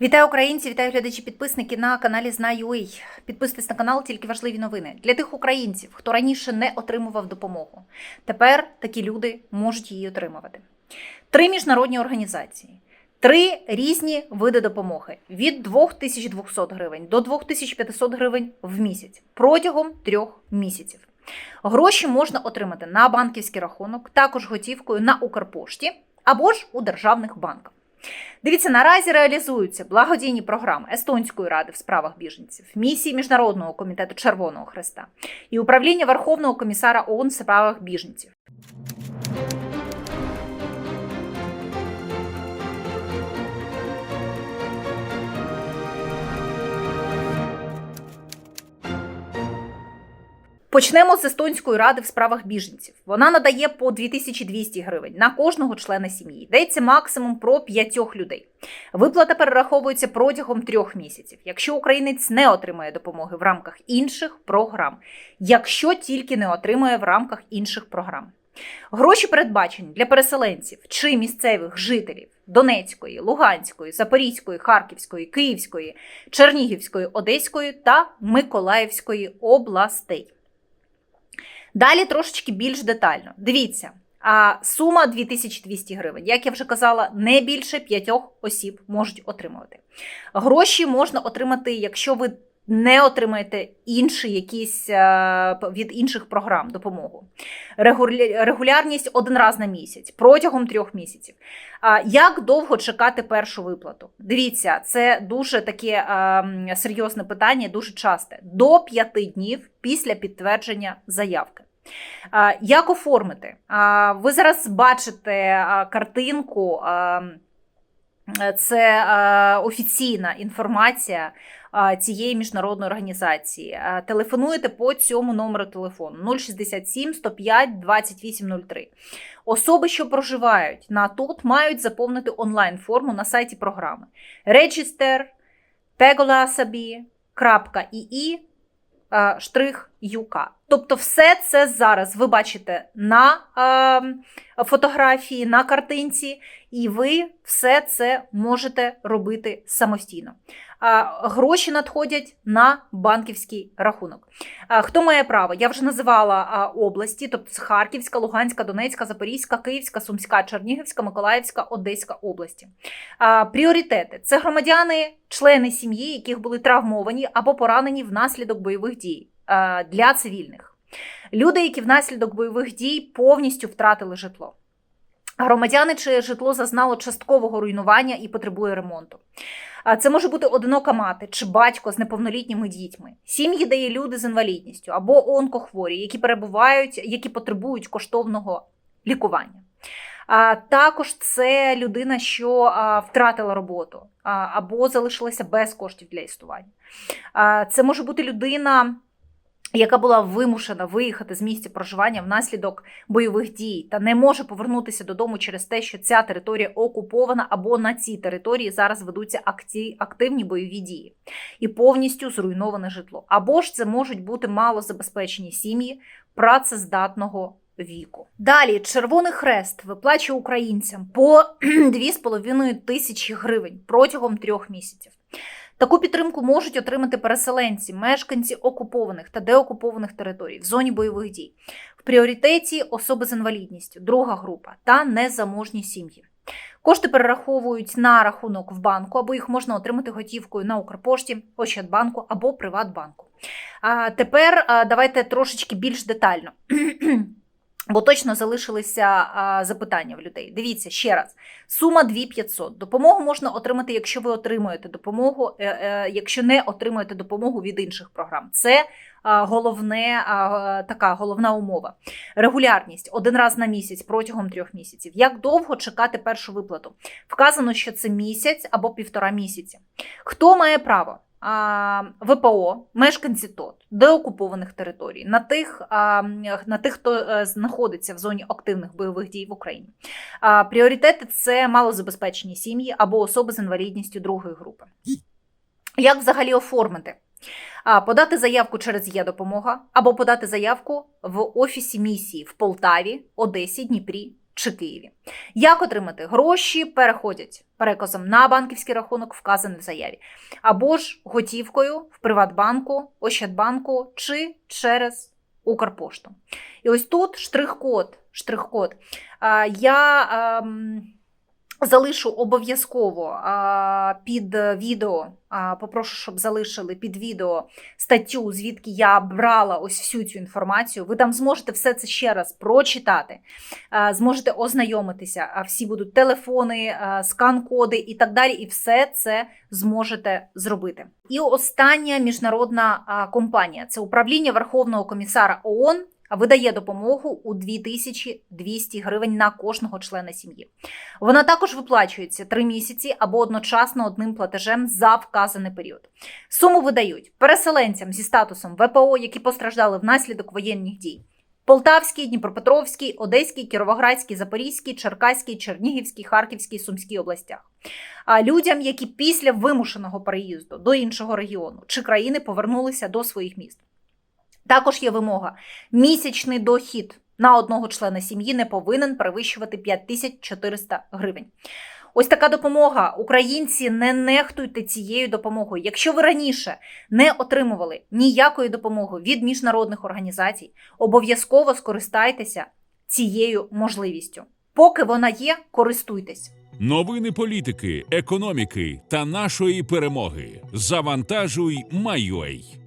Вітаю українці, вітаю глядачі, підписники на каналі Знаю.ua. Підписуйтесь на канал, тільки важливі новини для тих українців, хто раніше не отримував допомогу. Тепер такі люди можуть її отримувати. Три міжнародні організації, три різні види допомоги від 2200 гривень до 2500 гривень в місяць протягом трьох місяців. Гроші можна отримати на банківський рахунок, також готівкою на Укрпошті або ж у державних банках. Дивіться, наразі реалізуються благодійні програми Естонської ради в справах біженців, місії Міжнародного комітету Червоного Хреста і управління Верховного комісара ООН в справах біженців. Почнемо з Естонської ради в справах біженців. Вона надає по 2200 гривень на кожного члена сім'ї. Йдеться максимум про п'ятьох людей. Виплата перераховується протягом трьох місяців, якщо українець не отримає допомоги в рамках інших програм, якщо тільки не отримає в рамках інших програм. Гроші передбачені для переселенців чи місцевих жителів Донецької, Луганської, Запорізької, Харківської, Київської, Чернігівської, Одеської та Миколаївської областей. Далі трошечки більш детально. Дивіться, а сума 2200 гривень. Як я вже казала, не більше п'ятьох осіб можуть отримувати. Гроші можна отримати, якщо ви не отримаєте інші якісь е, від інших програм допомогу. Регуля- Регулярність один раз на місяць протягом трьох місяців. А Як довго чекати першу виплату? Дивіться, це дуже таке е, серйозне питання, дуже часте. До п'яти днів після підтвердження заявки. Як оформити? Ви зараз бачите картинку. Це офіційна інформація цієї міжнародної організації. Телефонуєте по цьому номеру телефону 067 105 2803. Особи, що проживають на ТОТ, мають заповнити онлайн-форму на сайті програми register pegolasabi.ii е, штрих юка. Тобто, все це зараз ви бачите на е, фотографії, на картинці, і ви все це можете робити самостійно. Гроші надходять на банківський рахунок. Хто має право? Я вже називала області, тобто це Харківська, Луганська, Донецька, Запорізька, Київська, Сумська, Чернігівська, Миколаївська, Одеська області. Пріоритети це громадяни, члени сім'ї, яких були травмовані або поранені внаслідок бойових дій для цивільних. Люди, які внаслідок бойових дій повністю втратили житло. Громадяни, чиє житло зазнало часткового руйнування і потребує ремонту. А Це може бути одинока мати чи батько з неповнолітніми дітьми, сім'ї, де є люди з інвалідністю або онкохворі, які перебувають, які потребують коштовного лікування. А також це людина, що втратила роботу або залишилася без коштів для існування. Це може бути людина, яка була вимушена виїхати з місця проживання внаслідок бойових дій та не може повернутися додому через те, що ця територія окупована або на цій території зараз ведуться активні бойові дії і повністю зруйноване житло. Або ж це можуть бути малозабезпечені сім'ї працездатного віку. Далі Червоний Хрест виплачує українцям по 2,5 тисячі гривень протягом трьох місяців. Таку підтримку можуть отримати переселенці, мешканці окупованих та деокупованих територій в зоні бойових дій. В пріоритеті особи з інвалідністю, друга група та незаможні сім'ї. Кошти перераховують на рахунок в банку, або їх можна отримати готівкою на Укрпошті, Ощадбанку або Приватбанку. А тепер давайте трошечки більш детально. Бо точно залишилися а, запитання в людей. Дивіться ще раз: сума 2500. Допомогу можна отримати, якщо ви отримуєте допомогу, е, е, якщо не отримуєте допомогу від інших програм. Це а, головне, а, така головна умова. Регулярність один раз на місяць протягом трьох місяців. Як довго чекати першу виплату? Вказано, що це місяць або півтора місяці. Хто має право? ВПО, мешканці ТОТ, деокупованих територій, на тих, на тих, хто е, знаходиться в зоні активних бойових дій в Україні. Пріоритети це малозабезпечені сім'ї або особи з інвалідністю другої групи. Як взагалі оформити? Подати заявку через є допомога або подати заявку в офісі місії в Полтаві, Одесі, Дніпрі чи Києві. Як отримати гроші? Переходять переказом на банківський рахунок, вказаний в заяві, або ж готівкою в Приватбанку, Ощадбанку чи через Укрпошту. І ось тут штрих-код. штрих-код. Я ем, залишу обов'язково під відео, попрошу, щоб залишили під відео статтю, звідки я брала ось всю цю інформацію. Ви там зможете все це ще раз прочитати, зможете ознайомитися. А всі будуть телефони, скан-коди і так далі. І все це зможете зробити. І остання міжнародна компанія це управління Верховного комісара ООН. Видає допомогу у 2200 гривень на кожного члена сім'ї. Вона також виплачується 3 місяці або одночасно одним платежем за вказаний період. Суму видають переселенцям зі статусом ВПО, які постраждали внаслідок воєнних дій. Полтавській, Дніпропетровській, Одеській, Кіровоградській, Запорізькій, Черкаській, Чернігівській, Харківській, Сумській областях. А людям, які після вимушеного переїзду до іншого регіону чи країни повернулися до своїх міст. Також є вимога: місячний дохід на одного члена сім'ї не повинен перевищувати 5400 гривень. Ось така допомога. Українці не нехтуйте цією допомогою. Якщо ви раніше не отримували ніякої допомоги від міжнародних організацій, обов'язково скористайтеся цією можливістю. Поки вона є, користуйтесь. Новини політики, економіки та нашої перемоги. Завантажуй Майой.